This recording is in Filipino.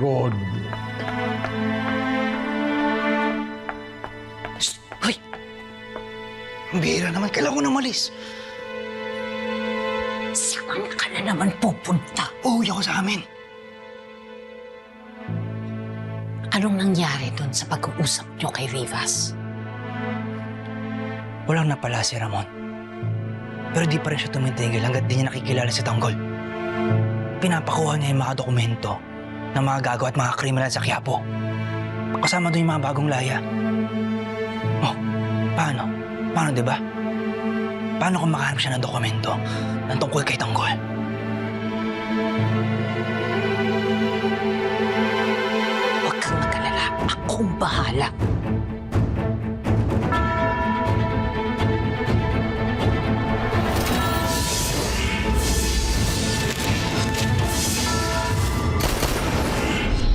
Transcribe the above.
God. Hoy! Ang bihira naman. Kailangan ko na malis. Saan ka na naman pupunta? Uuwi ako sa amin. Anong nangyari doon sa pag-uusap niyo kay Rivas? Walang napala si Ramon. Pero di pa rin siya tumitigil hanggat di niya nakikilala si Tanggol. Pinapakuha niya yung mga dokumento ng mga gago at mga kriminal sa Quiapo. Kasama doon yung mga bagong laya. Oh, paano? Paano, di ba? Paano kung makahanap siya ng dokumento ng tungkol kay Tanggol? Huwag kang mag-alala. Akong bahala.